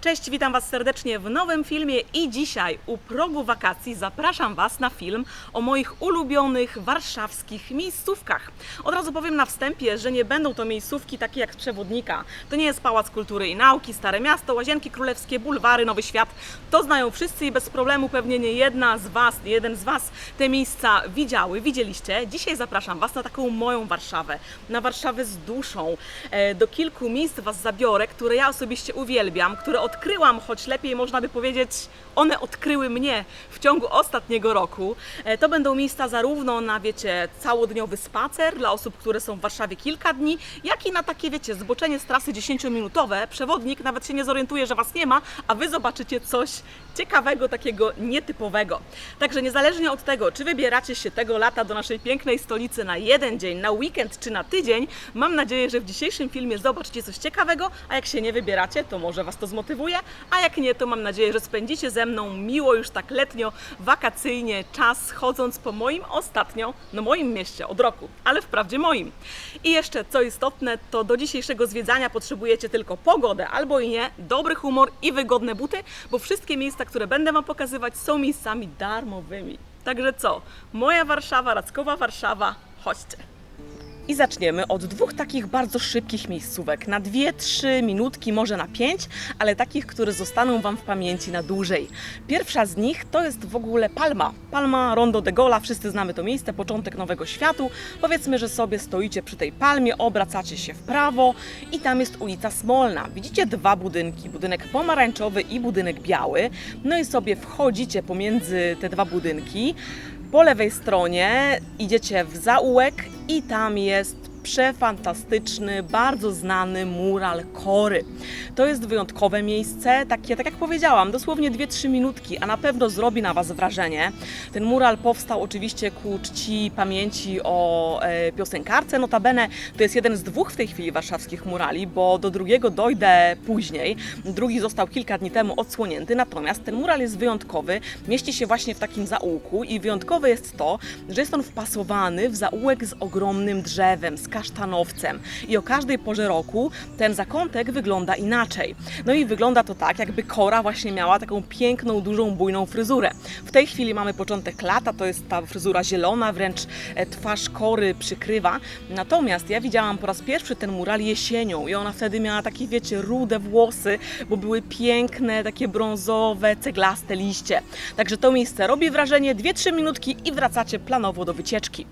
Cześć, witam Was serdecznie w nowym filmie i dzisiaj u progu wakacji zapraszam Was na film o moich ulubionych warszawskich miejscówkach. Od razu powiem na wstępie, że nie będą to miejscówki takie jak z przewodnika. To nie jest Pałac Kultury i Nauki, Stare Miasto, Łazienki Królewskie, Bulwary, Nowy Świat. To znają wszyscy i bez problemu pewnie nie jedna z Was, nie jeden z Was te miejsca widziały, widzieliście. Dzisiaj zapraszam Was na taką moją Warszawę, na Warszawę z duszą. E, Do kilku miejsc Was zabiorę, które ja osobiście uwielbiam, które odkryłam, choć lepiej można by powiedzieć, one odkryły mnie w ciągu ostatniego roku. E, To będą miejsca zarówno na, wiecie, całodniowy spacer dla osób, które są w Warszawie kilka dni, jak i na takie, wiecie, zboczenie z trasy 10-minutowe. Przewodnik nawet się nie zorientuje, że Was nie ma, a Wy zobaczycie coś ciekawego, takiego nietypowego. Także niezależnie od tego, czy wybieracie się tego lata do naszej pięknej stolicy na jeden dzień, na weekend czy na tydzień, mam nadzieję, że w dzisiejszym filmie zobaczycie coś ciekawego, a jak się nie wybieracie, to może Was to zmotywuje, a jak nie, to mam nadzieję, że spędzicie ze mną miło już tak letnio, wakacyjnie czas, chodząc po moim ostatnio, no moim mieście od roku, ale wprawdzie moim. I jeszcze co istotne, to do dzisiejszego zwiedzania potrzebujecie tylko pogodę albo i nie, dobry humor i wygodne buty, bo wszystkie miejsca, które będę Wam pokazywać są miejscami darmowymi. Także co? Moja Warszawa, Rackowa Warszawa, chodźcie. I zaczniemy od dwóch takich bardzo szybkich miejscówek. Na dwie, trzy minutki, może na pięć, ale takich, które zostaną Wam w pamięci na dłużej. Pierwsza z nich to jest w ogóle Palma. Palma Rondo de Gola, wszyscy znamy to miejsce, początek Nowego Światu. Powiedzmy, że sobie stoicie przy tej palmie, obracacie się w prawo i tam jest ulica Smolna. Widzicie dwa budynki, budynek pomarańczowy i budynek biały. No i sobie wchodzicie pomiędzy te dwa budynki. Po lewej stronie idziecie w zaułek i tam jest przefantastyczny, bardzo znany mural Kory. To jest wyjątkowe miejsce, takie, tak jak powiedziałam, dosłownie 2-3 minutki, a na pewno zrobi na Was wrażenie. Ten mural powstał oczywiście ku czci pamięci o e, piosenkarce, notabene to jest jeden z dwóch w tej chwili warszawskich murali, bo do drugiego dojdę później. Drugi został kilka dni temu odsłonięty, natomiast ten mural jest wyjątkowy, mieści się właśnie w takim zaułku i wyjątkowe jest to, że jest on wpasowany w zaułek z ogromnym drzewem, z kasztanowcem i o każdej porze roku ten zakątek wygląda inaczej. No i wygląda to tak, jakby Kora właśnie miała taką piękną, dużą, bujną fryzurę. W tej chwili mamy początek lata, to jest ta fryzura zielona, wręcz e, twarz Kory przykrywa. Natomiast ja widziałam po raz pierwszy ten mural jesienią i ona wtedy miała takie, wiecie, rude włosy, bo były piękne, takie brązowe, ceglaste liście. Także to miejsce robi wrażenie, 2-3 minutki i wracacie planowo do wycieczki.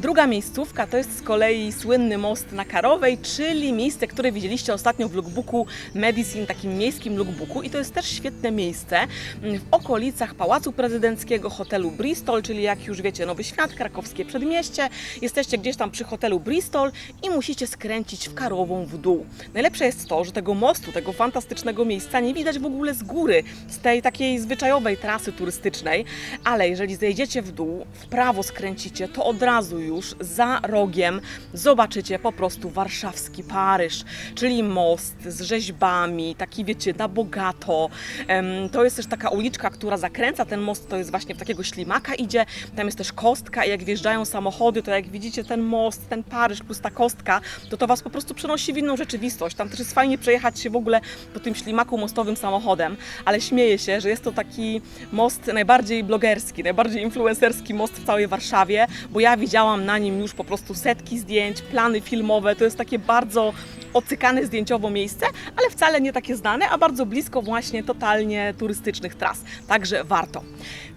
Druga miejscówka to jest z kolei słynny most na Karowej, czyli miejsce, które widzieliście ostatnio w lookbooku Medicine, takim miejskim lookbooku i to jest też świetne miejsce mm, w okolicach Pałacu Prezydenckiego, hotelu Bristol, czyli jak już wiecie, Nowy Świat, krakowskie przedmieście. Jesteście gdzieś tam przy hotelu Bristol i musicie skręcić w Karową w dół. Najlepsze jest to, że tego mostu, tego fantastycznego miejsca nie widać w ogóle z góry, z tej takiej zwyczajowej trasy turystycznej, ale jeżeli zejdziecie w dół, w prawo skręcicie, to od razu już za rogiem po prostu warszawski Paryż, czyli most z rzeźbami, taki wiecie, na bogato. To jest też taka uliczka, która zakręca ten most, to jest właśnie w takiego ślimaka idzie, tam jest też kostka i jak wjeżdżają samochody, to jak widzicie ten most, ten Paryż plus ta kostka, to to Was po prostu przenosi w inną rzeczywistość. Tam też jest fajnie przejechać się w ogóle po tym ślimaku mostowym samochodem, ale śmieję się, że jest to taki most najbardziej blogerski, najbardziej influencerski most w całej Warszawie, bo ja widziałam na nim już po prostu setki zdjęć, plany filmowe, to jest takie bardzo ocykane zdjęciowo miejsce, ale wcale nie takie znane, a bardzo blisko właśnie totalnie turystycznych tras. Także warto.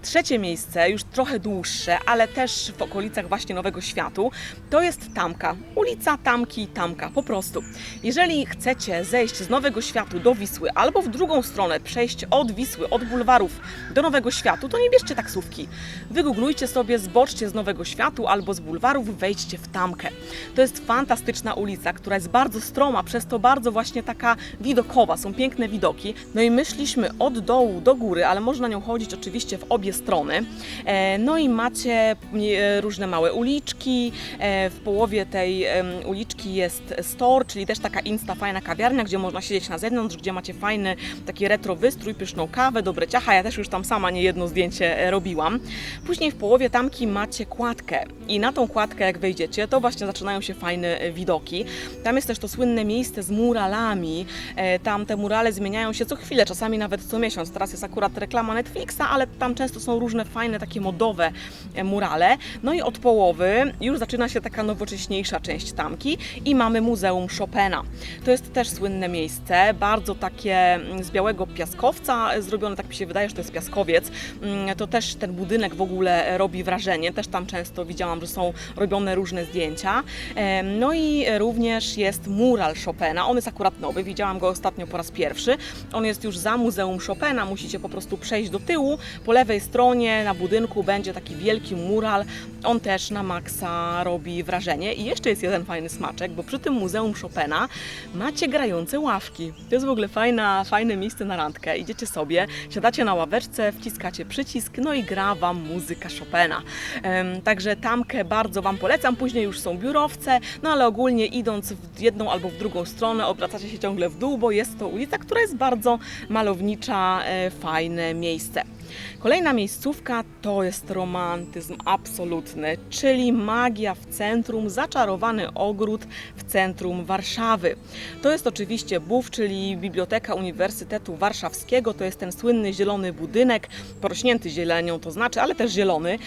Trzecie miejsce, już trochę dłuższe, ale też w okolicach właśnie Nowego Światu, to jest Tamka. Ulica Tamki, Tamka, po prostu. Jeżeli chcecie zejść z Nowego Światu do Wisły, albo w drugą stronę przejść od Wisły, od bulwarów do Nowego Światu, to nie bierzcie taksówki. Wygooglujcie sobie, zboczcie z Nowego Światu albo z bulwarów, wejdźcie w Tamkę. To jest fantastyczna ulica, która jest bardzo stroma, przez to bardzo właśnie taka widokowa, są piękne widoki. No i my szliśmy od dołu do góry, ale można nią chodzić oczywiście w obie strony. E, No i macie e, różne małe uliczki, e, w połowie tej uliczki jest store, czyli też taka insta fajna kawiarnia, gdzie można siedzieć na zewnątrz, gdzie macie fajny taki retro wystrój, pyszną kawę, dobre ciacha. Ja też już tam sama nie jedno zdjęcie robiłam. Później w połowie tamki macie kładkę i na tą kładkę jak wejdziecie, to właśnie zaczynają się fajne e, widoki. Tam jest też to słynne miejsce z muralami. E, Tam te murale zmieniają się co chwilę, czasami nawet co miesiąc. Teraz jest akurat reklama Netflixa, ale tam często są różne fajne takie modowe e, murale. No i od połowy już zaczyna się taka nowocześniejsza część tamki i mamy Muzeum Chopina. To jest też słynne miejsce, bardzo takie mm, z białego piaskowca zrobione, tak mi się wydaje, że to jest piaskowiec. Mm, To też ten budynek w ogóle robi wrażenie. Też tam często widziałam, że są robione różne zdjęcia. No i również jest mural Chopina. On jest akurat nowy, widziałam go ostatnio po raz pierwszy. On jest już za Muzeum Chopina, musicie po prostu przejść do tyłu. Po lewej stronie na budynku będzie taki wielki mural. On też na maksa robi wrażenie. I jeszcze jest jeden fajny smaczek, bo przy tym Muzeum Chopina macie grające ławki. To jest w ogóle fajna, fajne miejsce na randkę. Idziecie sobie, siadacie na ławeczce, wciskacie przycisk, no i gra Wam muzyka Chopina. Także tamkę bardzo Wam polecam. Później już są biurowce, no ale ogólnie idąc w jedną albo w drugą stronę, obracacie się ciągle w dół, bo jest to ulica, która jest bardzo malownicza, e, fajne miejsce. Kolejna miejscówka to jest romantyzm absolutny, czyli magia w centrum, zaczarowany ogród w centrum Warszawy. To jest oczywiście BUW, czyli Biblioteka Uniwersytetu Warszawskiego. To jest ten słynny zielony budynek, porośnięty zielenią to znaczy, ale też zielony,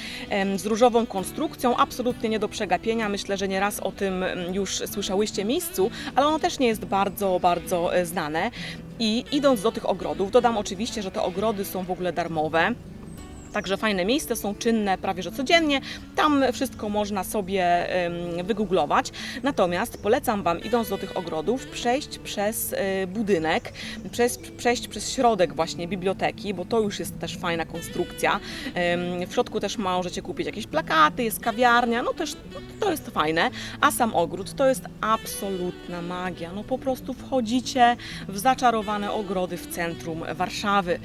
z różową konstrukcją, absolutnie nie do przegapienia. Myślę, że nieraz o tym mm, już słyszałyście miejscu, ale ono też nie jest bardzo, bardzo e, znane. I idąc do tych ogrodów, dodam oczywiście, że te ogrody są w ogóle darmowe. Także fajne miejsca, są czynne prawie że codziennie. Tam wszystko można sobie wygooglować. Natomiast polecam Wam, idąc do tych ogrodów, przejść przez e, budynek, przez, przejść przez środek właśnie biblioteki, bo to już jest też fajna konstrukcja. W środku też możecie kupić jakieś plakaty, jest kawiarnia, no też no, to jest fajne. A sam ogród to jest absolutna magia. No po prostu wchodzicie w zaczarowane ogrody w centrum Warszawy.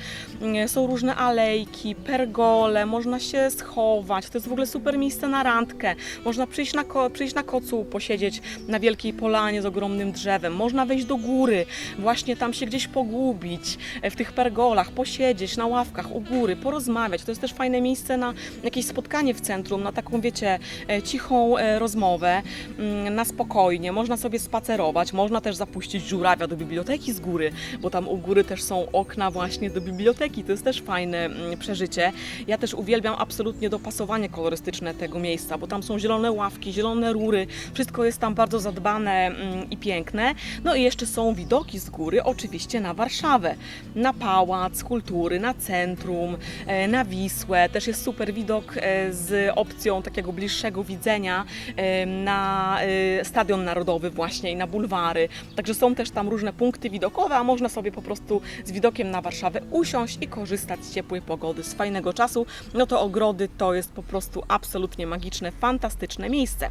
Są różne alejki, pergole, można się schować. To jest w ogóle super miejsce na randkę. Można przyjść na, ko- przyjść na kocu, posiedzieć na wielkiej polanie z ogromnym drzewem. Można wejść do góry, właśnie tam się gdzieś pogubić, e, w tych pergolach, posiedzieć na ławkach u góry, porozmawiać. To jest też fajne miejsce na jakieś spotkanie w centrum, na taką, wiecie, e, cichą e, rozmowę, mm, na spokojnie. Można sobie spacerować, można też zapuścić żurawia do biblioteki z góry, bo tam u góry też są okna właśnie do biblioteki. To jest też fajne mm, przeżycie. Ja też uwielbiam absolutnie dopasowanie kolorystyczne tego miejsca, bo tam są zielone ławki, zielone rury, wszystko jest tam bardzo zadbane mm, i piękne. No i jeszcze są widoki z góry, oczywiście na Warszawę, na pałac kultury, na centrum, e, na Wisłę. Też jest super widok e, z opcją takiego bliższego widzenia e, na Stadion Narodowy właśnie i na bulwary. Także są też tam różne punkty widokowe, a można sobie po prostu z widokiem na Warszawę usiąść i korzystać z ciepłej pogody, z fajnego czasu. No to ogrody to jest po prostu absolutnie magiczne, fantastyczne miejsce.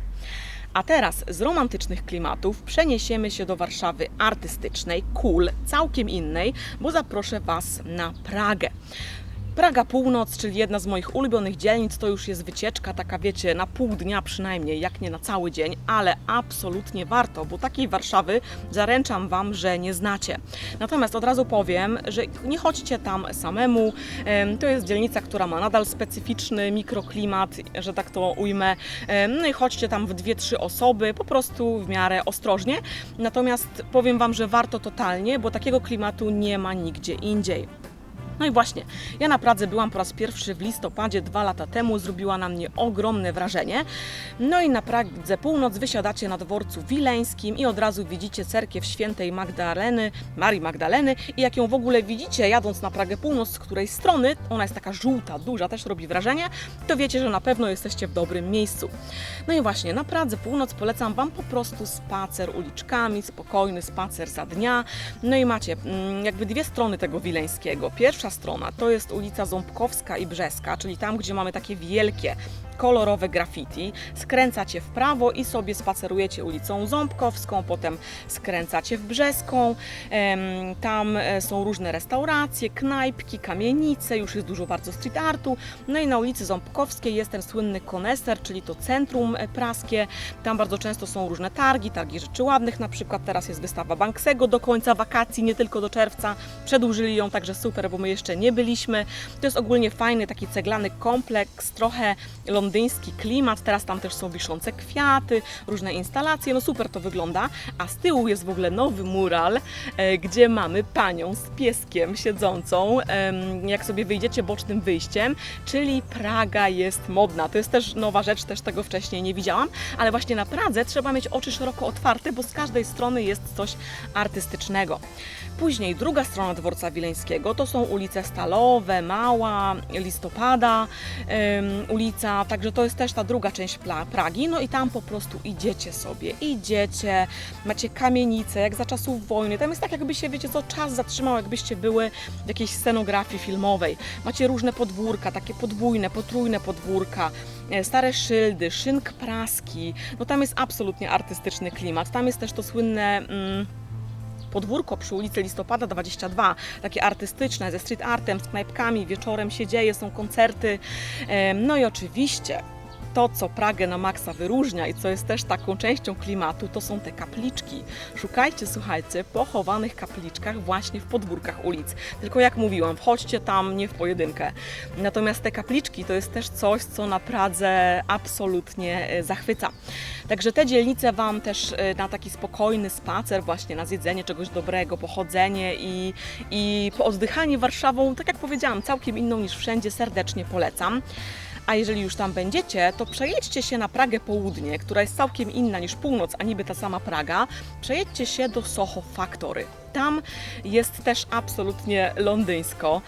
A teraz z romantycznych klimatów przeniesiemy się do Warszawy artystycznej, cool, całkiem innej, bo zaproszę Was na Pragę. Praga Północ, czyli jedna z moich ulubionych dzielnic, to już jest wycieczka, taka wiecie, na pół dnia przynajmniej, jak nie na cały dzień, ale absolutnie warto, bo takiej Warszawy zaręczam Wam, że nie znacie. Natomiast od razu powiem, że nie chodźcie tam samemu. Em, To jest dzielnica, która ma nadal specyficzny mikroklimat, że tak to ujmę. No i chodźcie tam w dwie, trzy osoby, po prostu w miarę ostrożnie. Natomiast powiem Wam, że warto totalnie, bo takiego klimatu nie ma nigdzie indziej. No i właśnie, ja na Pradze byłam po raz pierwszy w listopadzie dwa lata temu, zrobiła na mnie ogromne wrażenie. No i na Pradze Północ wysiadacie na dworcu wileńskim i od razu widzicie cerkiew świętej Magdaleny, Marii Magdaleny i jak ją w ogóle widzicie jadąc na Pragę Północ, z której strony, ona jest taka żółta, duża, też robi wrażenie, to wiecie, że na pewno jesteście w dobrym miejscu. No i właśnie, na Pradze Północ polecam Wam po prostu spacer uliczkami, spokojny spacer za dnia. No i macie mm, jakby dwie strony tego wileńskiego. Pierwsza strona. To jest ulica Ząbkowska i Brzeska, czyli tam, gdzie mamy takie wielkie kolorowe graffiti. Skręcacie w prawo i sobie spacerujecie ulicą Ząbkowską, potem skręcacie w Brzeską. Tam e, są różne restauracje, knajpki, kamienice, już jest dużo bardzo street artu. No i na ulicy Ząbkowskiej jest ten słynny koneser, czyli to centrum e, praskie. Tam bardzo często są różne targi, targi rzeczy ładnych na przykład. Teraz jest wystawa Banksego do końca wakacji, nie tylko do czerwca. Przedłużyli ją, także super, bo my jeszcze nie byliśmy. To jest ogólnie fajny taki ceglany kompleks, trochę londyński klimat. Teraz tam też są wiszące kwiaty, różne instalacje. No super to wygląda. A z tyłu jest w ogóle nowy mural, e, gdzie mamy panią z pieskiem siedzącą, jak sobie wyjdziecie bocznym wyjściem, czyli Praga jest modna. To jest też nowa rzecz, też tego wcześniej nie widziałam, ale właśnie na Pradze trzeba mieć oczy szeroko otwarte, bo z każdej strony jest coś artystycznego. Później druga strona dworca wileńskiego to są ulice Stalowe, Mała, Listopada, ulica, także to jest też ta druga część Pragi. No i tam po prostu idziecie sobie, idziecie, macie kamienice, jak za czasów wojny. Tam jest tak, jakby się, wiecie co, czas zatrzymał, jakbyście były w jakiejś scenografii filmowej. Macie różne podwórka, takie podwójne, potrójne podwórka, e, stare szyldy, szynk praski. No tam jest absolutnie artystyczny klimat. Tam jest też to słynne... Mm, podwórko przy ulicy Listopada 22, takie artystyczne, ze street artem, z knajpkami, wieczorem się dzieje, są koncerty. No i oczywiście to, co Pragę na maksa wyróżnia i co jest też taką częścią klimatu, to są te kapliczki. Szukajcie, słuchajcie, pochowanych kapliczkach właśnie w podwórkach ulic. Tylko jak mówiłam, wchodźcie tam nie w pojedynkę. Natomiast te kapliczki to jest też coś, co na Pradze absolutnie e, zachwyca. Także te dzielnice Wam też e, na taki spokojny spacer, właśnie na zjedzenie czegoś dobrego, pochodzenie i, i oddychanie Warszawą, tak jak powiedziałam, całkiem inną niż wszędzie, serdecznie polecam. A jeżeli już tam będziecie, to przejedźcie się na Pragę Południe, która jest całkiem inna niż północ, a niby ta sama Praga. Przejedźcie się do Soho Factory. Tam jest też absolutnie londyńsko.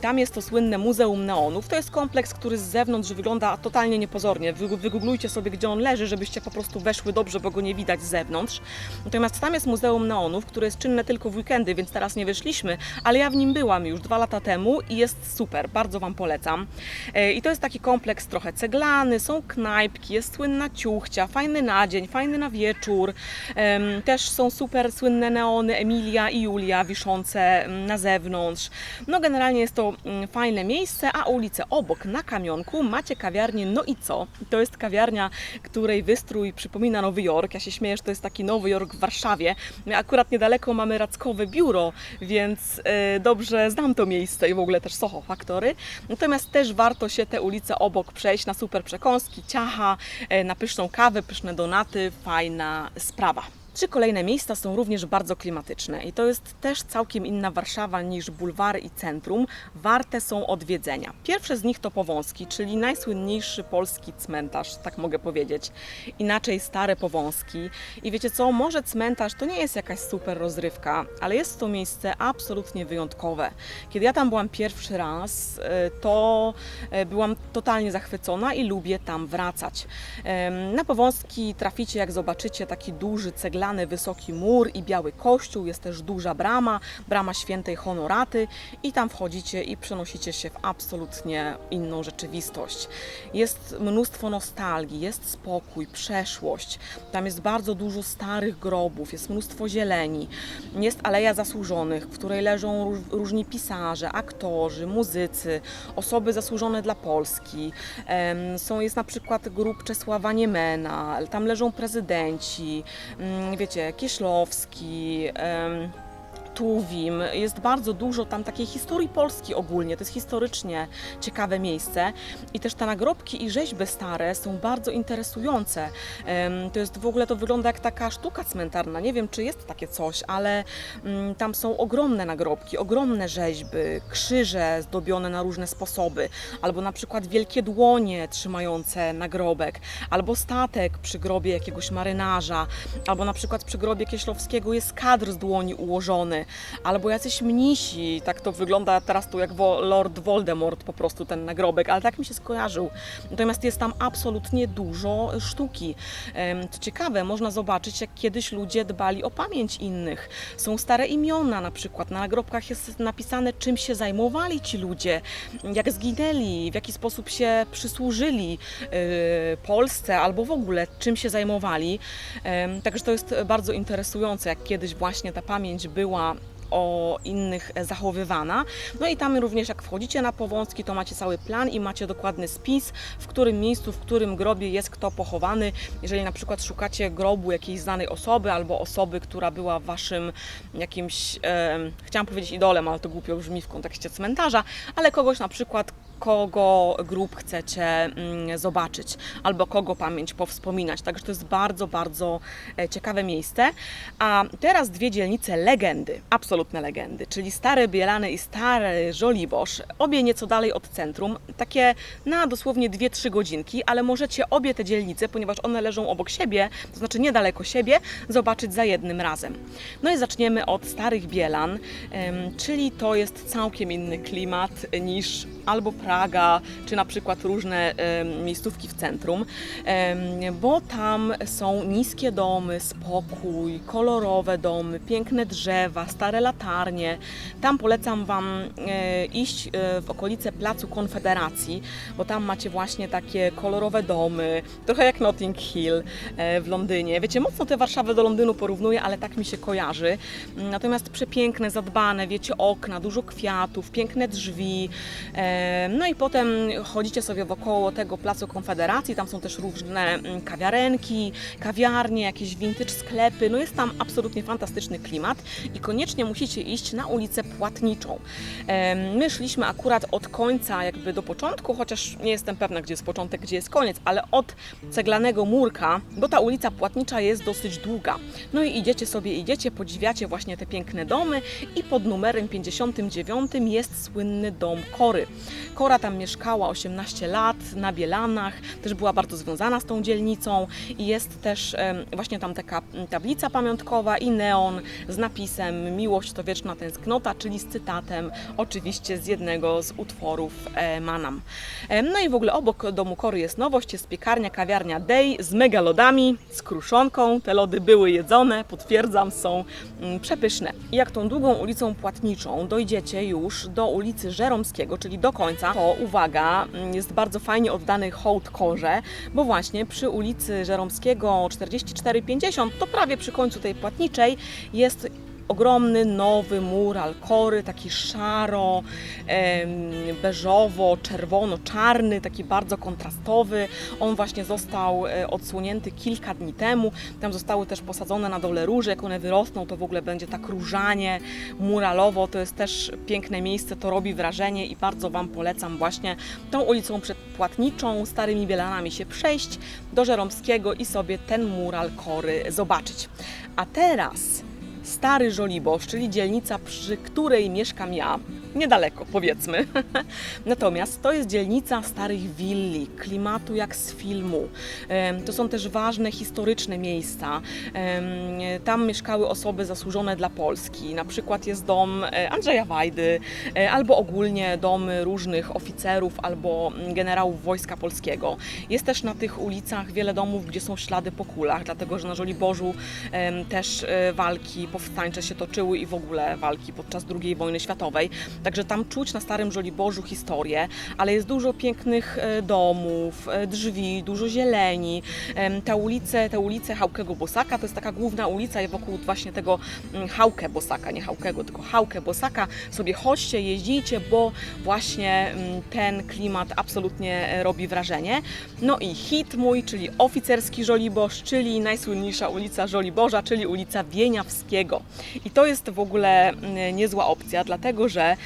Tam jest to słynne Muzeum Neonów. To jest kompleks, który z zewnątrz wygląda totalnie niepozornie. Wy- Wygooglujcie sobie, gdzie on leży, żebyście po prostu weszły dobrze, bo go nie widać z zewnątrz. Natomiast tam jest Muzeum Neonów, które jest czynne tylko w weekendy, więc teraz nie wyszliśmy, ale ja w nim byłam już dwa lata temu i jest super, bardzo Wam polecam. E, I to jest taki kompleks trochę ceglany, są knajpki, jest słynna ciuchcia, fajny na dzień, fajny na wieczór. Też są super słynne neony i Julia wiszące mm, na zewnątrz. No generalnie jest to mm, fajne miejsce, a ulicę obok na Kamionku macie kawiarnię No i co? To jest kawiarnia, której wystrój przypomina Nowy Jork. Ja się śmieję, że to jest taki Nowy Jork w Warszawie. Akurat niedaleko mamy Rackowe biuro, więc e, dobrze znam to miejsce i w ogóle też Soho Factory. Natomiast też warto się te ulice obok przejść na super przekąski, ciacha, e, na pyszną kawę, pyszne donaty. Fajna sprawa. Trzy kolejne miejsca są również bardzo klimatyczne i to jest też całkiem inna Warszawa niż bulwary i centrum. Warte są odwiedzenia. Pierwsze z nich to Powązki, czyli najsłynniejszy polski cmentarz, tak mogę powiedzieć. Inaczej stare Powązki. I wiecie co, może cmentarz to nie jest jakaś super rozrywka, ale jest to miejsce absolutnie wyjątkowe. Kiedy ja tam byłam pierwszy raz, e, to e, byłam totalnie zachwycona i lubię tam wracać. Na Powązki traficie, jak zobaczycie, taki duży, ceglany, wysoki mur i biały kościół. Jest też duża brama, brama świętej Honoraty i tam wchodzicie i przenosicie się w absolutnie inną rzeczywistość. Jest mnóstwo nostalgii, jest spokój, przeszłość. Tam jest bardzo dużo starych grobów, jest mnóstwo zieleni. Jest Aleja Zasłużonych, w której leżą róż- różni pisarze, aktorzy, muzycy, osoby zasłużone dla Polski. Są, jest na przykład grób Czesława Niemena, tam leżą prezydenci, mm, wiecie, Kieślowski, Tuwim. Jest bardzo dużo tam takiej historii Polski ogólnie. To jest historycznie ciekawe miejsce. I też te nagrobki i rzeźby stare są bardzo interesujące. To jest w ogóle, to wygląda jak taka sztuka cmentarna. Nie wiem, czy jest takie coś, ale mm, tam są ogromne nagrobki, ogromne rzeźby, krzyże zdobione na różne sposoby, albo na przykład wielkie dłonie trzymające nagrobek, albo statek przy grobie jakiegoś marynarza, albo na przykład przy grobie Kieślowskiego jest kadr z dłoni ułożony. Albo jacyś mnisi, tak to wygląda teraz tu jak Lord Voldemort po prostu ten nagrobek, ale tak mi się skojarzył. Natomiast jest tam absolutnie dużo sztuki. Co ciekawe, można zobaczyć, jak kiedyś ludzie dbali o pamięć innych. Są stare imiona na przykład, na nagrobkach jest napisane, czym się zajmowali ci ludzie, jak zginęli, w jaki sposób się przysłużyli y, Polsce albo w ogóle czym się zajmowali. Także to jest bardzo interesujące, jak kiedyś właśnie ta pamięć była o innych e, zachowywana. No i tam również jak wchodzicie na Powązki, to macie cały plan i macie dokładny spis, w którym miejscu, w którym grobie jest kto pochowany. Jeżeli na przykład szukacie grobu jakiejś znanej osoby albo osoby, która była waszym jakimś, e, chciałam powiedzieć idolem, ale to głupio brzmi w kontekście cmentarza, ale kogoś na przykład, kogo grób chcecie mm, zobaczyć, albo kogo pamięć powspominać. Także to jest bardzo, bardzo e, ciekawe miejsce. A teraz dwie dzielnice legendy, absolutne legendy, czyli Stare Bielany i Stary Żoliborz, obie nieco dalej od centrum, takie na dosłownie 2-3 godzinki, ale możecie obie te dzielnice, ponieważ one leżą obok siebie, to znaczy niedaleko siebie, zobaczyć za jednym razem. No i zaczniemy od Starych Bielan, czyli to jest całkiem inny klimat niż albo Praga, czy na przykład różne miejscówki w centrum, bo tam są niskie domy, spokój, kolorowe domy, piękne drzewa, stare latarnie. Tam polecam Wam e, iść e, w okolice Placu Konfederacji, bo tam macie właśnie takie kolorowe domy, trochę jak Notting Hill e, w Londynie. Wiecie, mocno tę Warszawę do Londynu porównuję, ale tak mi się kojarzy. Natomiast przepiękne, zadbane, wiecie, okna, dużo kwiatów, piękne drzwi. No i potem chodzicie sobie wokoło tego Placu Konfederacji, tam są też różne mm, kawiarenki, kawiarnie, jakieś vintage sklepy. No jest tam absolutnie fantastyczny klimat i koniecznie musicie iść na ulicę Płatniczą. My szliśmy akurat od końca jakby do początku, chociaż nie jestem pewna, gdzie jest początek, gdzie jest koniec, ale od ceglanego murka, bo ta ulica Płatnicza jest dosyć długa. No i idziecie sobie, idziecie, podziwiacie właśnie te piękne domy i pod numerem 59 jest słynny dom Kory. Kora tam mieszkała 18 lat na Bielanach, też była bardzo związana z tą dzielnicą i jest też właśnie tam taka tablica pamiątkowa i neon z napisem Miłość to wieczna tęsknota, czyli z cytatem oczywiście z jednego z utworów e, Manam. Em, No i w ogóle obok domu Kory jest nowość, jest piekarnia, kawiarnia Day z megalodami, z kruszonką. Te lody były jedzone, potwierdzam, są mm, przepyszne. Jak tą długą ulicą Płatniczą dojdziecie już do ulicy Żeromskiego, czyli do końca, to uwaga, mm, jest bardzo fajnie oddany hołd korze, bo właśnie przy ulicy Żeromskiego 44-50, to prawie przy końcu tej Płatniczej jest ogromny nowy mural kory, taki szaro, beżowo, czerwono, czarny, taki bardzo kontrastowy. On właśnie został e, odsłonięty kilka dni temu. Tam zostały też posadzone na dole róże. Jak one wyrosną, to w ogóle będzie tak różanie muralowo. To jest też piękne miejsce, to robi wrażenie i bardzo Wam polecam właśnie tą ulicą przedpłatniczą, starymi Bielanami się przejść do Żeromskiego i sobie ten mural kory zobaczyć. A teraz Stary Żoliborz, czyli dzielnica, przy której mieszkam ja, niedaleko powiedzmy. Natomiast to jest dzielnica starych willi, klimatu jak z filmu. To są też ważne historyczne miejsca. Tam mieszkały osoby zasłużone dla Polski. Na przykład jest dom e, Andrzeja Wajdy, e, albo ogólnie domy różnych oficerów albo mm, generałów Wojska Polskiego. Jest też na tych ulicach wiele domów, gdzie są ślady po kulach, dlatego że na Żoliborzu też e, walki powstańcze się toczyły i w ogóle walki podczas II wojny światowej. Także tam czuć na Starym Żoliborzu historię, ale jest dużo pięknych e, domów, e, drzwi, dużo zieleni. Ta ulice, te ulice Hałkego Bosaka to jest taka główna ulica wokół właśnie tego mm, Hałkę Bosaka, nie Hałkego, tylko Hałkę Bosaka sobie chodźcie, jeździcie, bo właśnie mm, ten klimat absolutnie e, robi wrażenie. No i hit mój, czyli oficerski Żoliborz, czyli najsłynniejsza ulica Żoliborza, czyli ulica Wieniawskiego. I to jest w ogóle mm, niezła opcja, dlatego że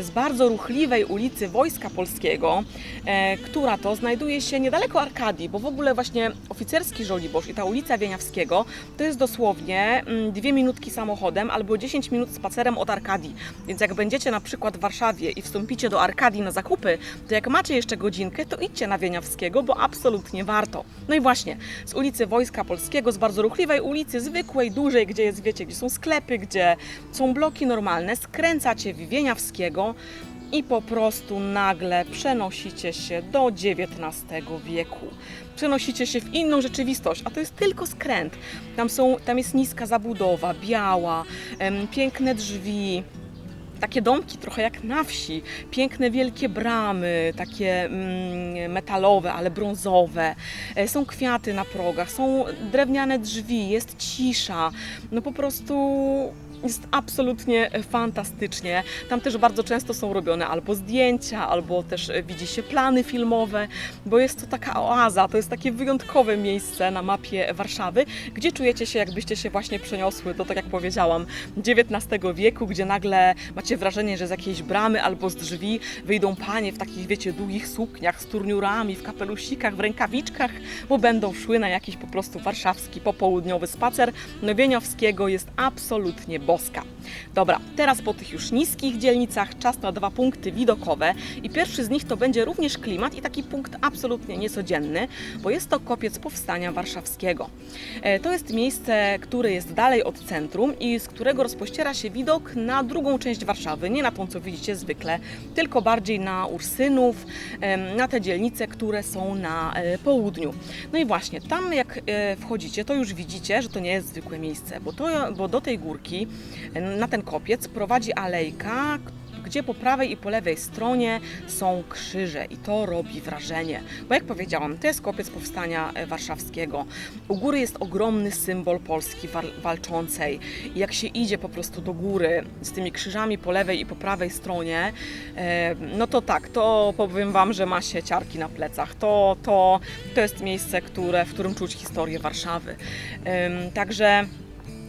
z bardzo ruchliwej ulicy Wojska Polskiego, e, która to znajduje się niedaleko Arkadii, bo w ogóle właśnie oficerski Żoliborz i ta ulica Wieniawskiego to jest dosłownie mm, dwie minutki samochodem albo 10 minut spacerem od Arkadii. Więc jak będziecie na przykład w Warszawie i wstąpicie do Arkadii na zakupy, to jak macie jeszcze godzinkę, to idźcie na Wieniawskiego, bo absolutnie warto. No i właśnie, z ulicy Wojska Polskiego, z bardzo ruchliwej ulicy, zwykłej, dużej, gdzie jest, wiecie, gdzie są sklepy, gdzie są bloki normalne, skręcacie w Wieniawskiego i po prostu nagle przenosicie się do XIX wieku. Przenosicie się w inną rzeczywistość, a to jest tylko skręt. Tam, są, tam jest niska zabudowa, biała, em, piękne drzwi, takie domki trochę jak na wsi, piękne wielkie bramy, takie mm, metalowe, ale brązowe. E, Są kwiaty na progach, są drewniane drzwi, jest cisza. No po prostu jest absolutnie fantastycznie. Tam też bardzo często są robione albo zdjęcia, albo też e, widzi się plany filmowe, bo jest to taka oaza, to jest takie wyjątkowe miejsce na mapie Warszawy, gdzie czujecie się jakbyście się właśnie przeniosły do, tak jak powiedziałam, XIX wieku, gdzie nagle macie wrażenie, że z jakiejś bramy albo z drzwi wyjdą panie w takich, wiecie, długich sukniach, z turniurami, w kapelusikach, w rękawiczkach, bo będą szły na jakiś po prostu warszawski popołudniowy spacer. No Wieniawskiego jest absolutnie boska. Dobra, teraz po tych już niskich dzielnicach czas na dwa punkty widokowe i pierwszy z nich to będzie również klimat i taki punkt absolutnie niecodzienny, bo jest to kopiec powstania warszawskiego. E, To jest miejsce, które jest dalej od centrum i z którego rozpościera się widok na drugą część Warszawy, nie na tą, co widzicie zwykle, tylko bardziej na Ursynów, na te dzielnice, które są na e, południu. No i właśnie, tam jak e, wchodzicie, to już widzicie, że to nie jest zwykłe miejsce, bo, to, bo do tej górki, na ten kopiec prowadzi alejka, gdzie po prawej i po lewej stronie są krzyże i to robi wrażenie. Bo jak powiedziałam, to jest kopiec powstania e, warszawskiego. U góry jest ogromny symbol Polski wal- walczącej. I jak się idzie po prostu do góry z tymi krzyżami po lewej i po prawej stronie, e, no to tak, to powiem Wam, że ma się ciarki na plecach. To, to, to jest miejsce, które, w którym czuć historię Warszawy. Także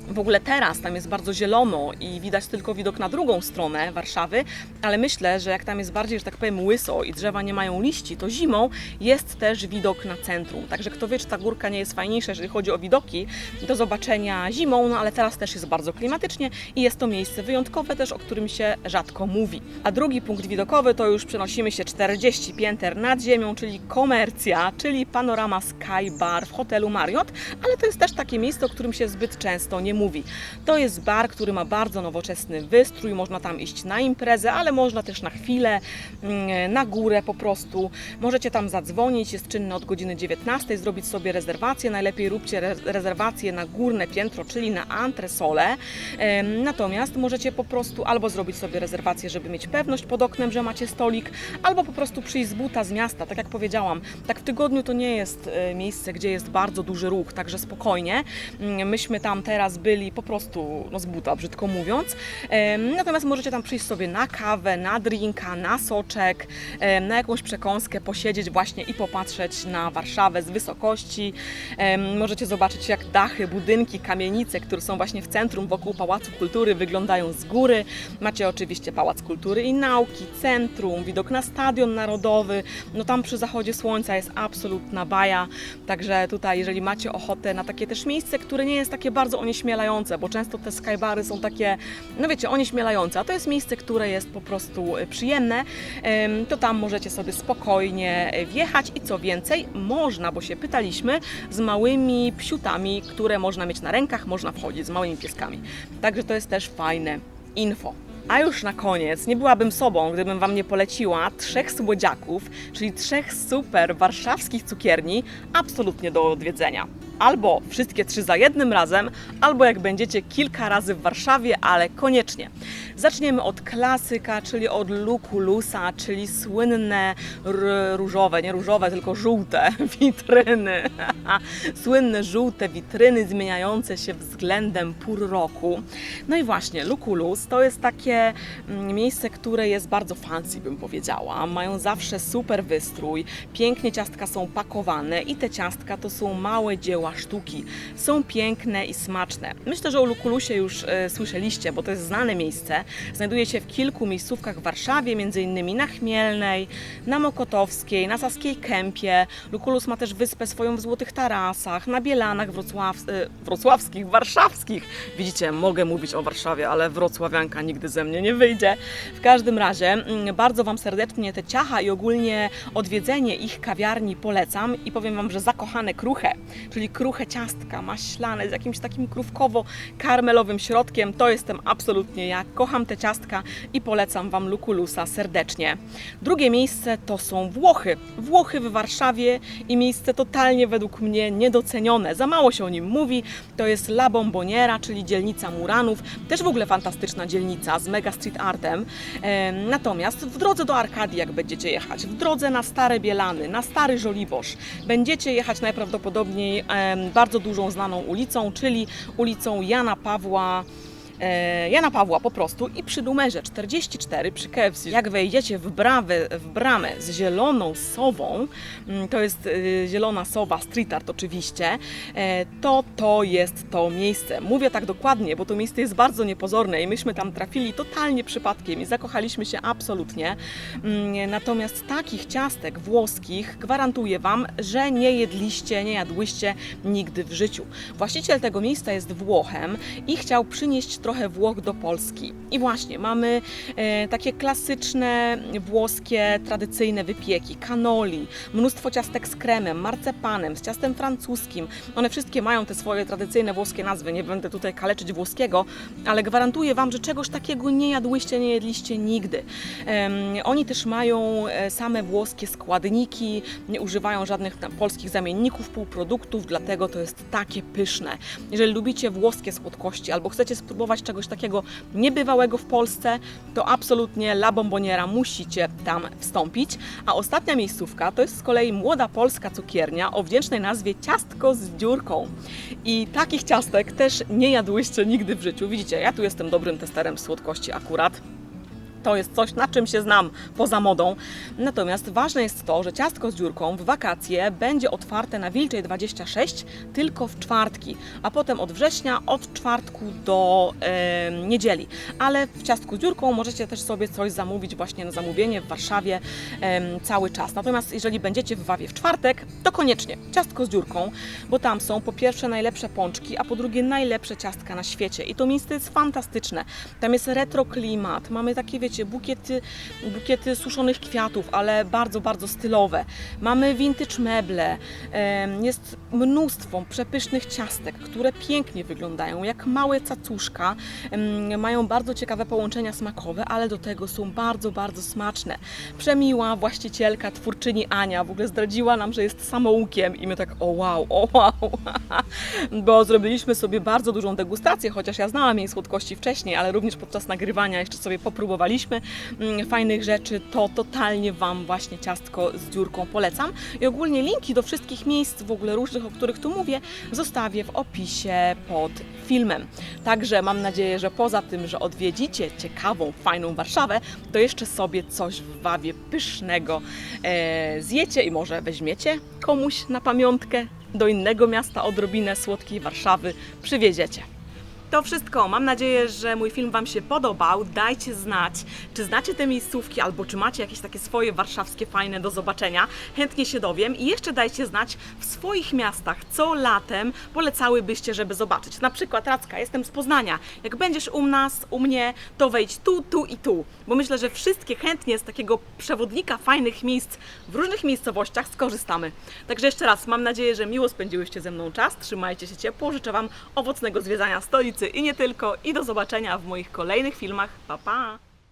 w ogóle teraz tam jest bardzo zielono i widać tylko widok na drugą stronę Warszawy, ale myślę, że jak tam jest bardziej, że tak powiem, łyso i drzewa nie mają liści, to zimą jest też widok na centrum. Także kto wie, czy ta górka nie jest fajniejsza, jeżeli chodzi o widoki, do zobaczenia zimą, no ale teraz też jest bardzo klimatycznie i jest to miejsce wyjątkowe też, o którym się rzadko mówi. A drugi punkt widokowy to już przenosimy się 40 pięter nad ziemią, czyli komercja, czyli panorama Sky Bar w hotelu Marriott, ale to jest też takie miejsce, o którym się zbyt często nie mówi. To jest bar, który ma bardzo nowoczesny wystrój, można tam iść na imprezę, ale można też na chwilę, mm, na górę po prostu. Możecie tam zadzwonić, jest czynny od godziny 19, zrobić sobie rezerwację. Najlepiej róbcie re- rezerwację na górne piętro, czyli na antresolę. Em, Natomiast możecie po prostu albo zrobić sobie rezerwację, żeby mieć pewność pod oknem, że macie stolik, albo po prostu przyjść z buta z miasta. Tak jak powiedziałam, tak w tygodniu to nie jest e, miejsce, gdzie jest bardzo duży ruch, także spokojnie. Mm, Myśmy tam teraz byli po prostu no, z buta, brzydko mówiąc. Natomiast możecie tam przyjść sobie na kawę, na drinka, na soczek, na jakąś przekąskę, posiedzieć właśnie i popatrzeć na Warszawę z wysokości. Możecie zobaczyć, jak dachy, budynki, kamienice, które są właśnie w centrum wokół Pałacu Kultury, wyglądają z góry. Macie oczywiście Pałac Kultury i Nauki, centrum, widok na Stadion Narodowy. No tam przy zachodzie słońca jest absolutna baja. Także tutaj, jeżeli macie ochotę na takie też miejsce, które nie jest takie bardzo onieśmielające, bo często te skybary są takie, no wiecie, onieśmielające, a to jest miejsce, które jest po prostu e, przyjemne, em, to tam możecie sobie spokojnie wjechać i co więcej, można, bo się pytaliśmy, z małymi psiutami, które można mieć na rękach, można wchodzić z małymi pieskami. Także to jest też fajne info. A już na koniec, nie byłabym sobą, gdybym Wam nie poleciła trzech słodziaków, czyli trzech super warszawskich cukierni, absolutnie do odwiedzenia. Albo wszystkie trzy za jednym razem, albo jak będziecie kilka razy w Warszawie, ale koniecznie. Zaczniemy od klasyka, czyli od Lukulusa, czyli słynne różowe, nie różowe, tylko żółte witryny. Słynne żółte witryny zmieniające się względem pór roku. No i właśnie, Lukulus to jest takie mm, miejsce, które jest bardzo fancy, bym powiedziała. Mają zawsze super wystrój, pięknie ciastka są pakowane i te ciastka to są małe dzieła dzieła sztuki. Są piękne i smaczne. Myślę, że o Lukulusie już e, słyszeliście, bo to jest znane miejsce. Znajduje się w kilku miejscówkach w Warszawie, m.in. na Chmielnej, na Mokotowskiej, na Saskiej Kępie. Lukulus ma też wyspę swoją w Złotych Tarasach, na Bielanach wrocław, e, wrocławskich, warszawskich. Widzicie, mogę mówić o Warszawie, ale wrocławianka nigdy ze mnie nie wyjdzie. W każdym razie mm, bardzo Wam serdecznie te ciacha i ogólnie odwiedzenie ich kawiarni polecam i powiem Wam, że zakochane kruche, czyli ciastka maślane z jakimś takim krówkowo-karmelowym środkiem, to jestem absolutnie ja. Kocham te ciastka i polecam Wam Lukulusa serdecznie. Drugie miejsce to są Włochy. Włochy w Warszawie i miejsce totalnie według mnie niedocenione. Za mało się o nim mówi. To jest La Bomboniera, czyli dzielnica Muranów. Też w ogóle fantastyczna dzielnica z mega street artem. Em, Natomiast w drodze do Arkadii, jak będziecie jechać, w drodze na Stare Bielany, na Stary Żoliborz, będziecie jechać najprawdopodobniej em, bardzo dużą znaną ulicą, czyli ulicą Jana Pawła. E, Jana Pawła po prostu i przy numerze 44 przy KFC, jak wejdziecie w, brawę, w bramę z zieloną sową, mm, to jest e, zielona sowa, street art oczywiście, e, to to jest to miejsce. Mówię tak dokładnie, bo to miejsce jest bardzo niepozorne i myśmy tam trafili totalnie przypadkiem i zakochaliśmy się absolutnie. Mm, Natomiast takich ciastek włoskich gwarantuję Wam, że nie jedliście, nie jadłyście nigdy w życiu. Właściciel tego miejsca jest Włochem i chciał przynieść trochę Włoch do Polski. I właśnie mamy e, takie klasyczne włoskie, tradycyjne wypieki, cannoli, mnóstwo ciastek z kremem, marcepanem, z ciastem francuskim. One wszystkie mają te swoje tradycyjne włoskie nazwy. Nie będę tutaj kaleczyć włoskiego, ale gwarantuję Wam, że czegoś takiego nie jadłyście, nie jedliście nigdy. Oni też mają e, same włoskie składniki, nie używają żadnych polskich zamienników, półproduktów, dlatego to jest takie pyszne. Jeżeli lubicie włoskie słodkości albo chcecie spróbować czegoś takiego niebywałego w Polsce, to absolutnie La Bomboniera musicie tam wstąpić. A ostatnia miejscówka to jest z kolei młoda polska cukiernia o wdzięcznej nazwie Ciastko z dziurką. I takich ciastek też nie jadłyście nigdy w życiu. Widzicie, ja tu jestem dobrym testerem słodkości akurat. To jest coś, na czym się znam poza modą. Natomiast ważne jest to, że ciastko z dziurką w wakacje będzie otwarte na Wilczej 26 tylko w czwartki, a potem od września od czwartku do e, niedzieli. Ale w ciastku z dziurką możecie też sobie coś zamówić właśnie na zamówienie w Warszawie em, cały czas. Natomiast jeżeli będziecie w Wawie w czwartek, to koniecznie ciastko z dziurką, bo tam są po pierwsze najlepsze pączki, a po drugie najlepsze ciastka na świecie. I to miejsce jest fantastyczne. Tam jest retro klimat, mamy takie, wiecie, bukiety, bukiety suszonych kwiatów, ale bardzo, bardzo stylowe. Mamy vintage meble, jest mnóstwo przepysznych ciastek, które pięknie wyglądają, jak małe cacuszka. Mają bardzo ciekawe połączenia smakowe, ale do tego są bardzo, bardzo smaczne. Przemiła właścicielka, twórczyni Ania w ogóle zdradziła nam, że jest samoukiem i my tak o wow, o wow, bo zrobiliśmy sobie bardzo dużą degustację, chociaż ja znałam jej słodkości wcześniej, ale również podczas nagrywania jeszcze sobie popróbowaliśmy mm, fajnych rzeczy, to totalnie Wam właśnie ciastko z dziurką polecam. I ogólnie linki do wszystkich miejsc w ogóle różnych, o których tu mówię, zostawię w opisie pod filmem. Także mam nadzieję, że poza tym, że odwiedzicie ciekawą, fajną Warszawę, to jeszcze sobie coś w Wawie pysznego e, zjecie i może weźmiecie komuś na pamiątkę do innego miasta odrobinę słodkiej Warszawy przywieziecie. To wszystko. Mam nadzieję, że mój film Wam się podobał. Dajcie znać, czy znacie te miejscówki, albo czy macie jakieś takie swoje warszawskie fajne do zobaczenia. Chętnie się dowiem. I jeszcze dajcie znać w swoich miastach, co latem polecałybyście, żeby zobaczyć. Na przykład Racka, jestem z Poznania. Jak będziesz u nas, u mnie, to wejdź tu, tu i tu. Bo myślę, że wszystkie chętnie z takiego przewodnika fajnych miejsc w różnych miejscowościach skorzystamy. Także jeszcze raz, mam nadzieję, że miło spędziłyście ze mną czas. Trzymajcie się ciepło. Życzę Wam owocnego zwiedzania stolicy i nie tylko. I do zobaczenia w moich kolejnych filmach. Pa, pa!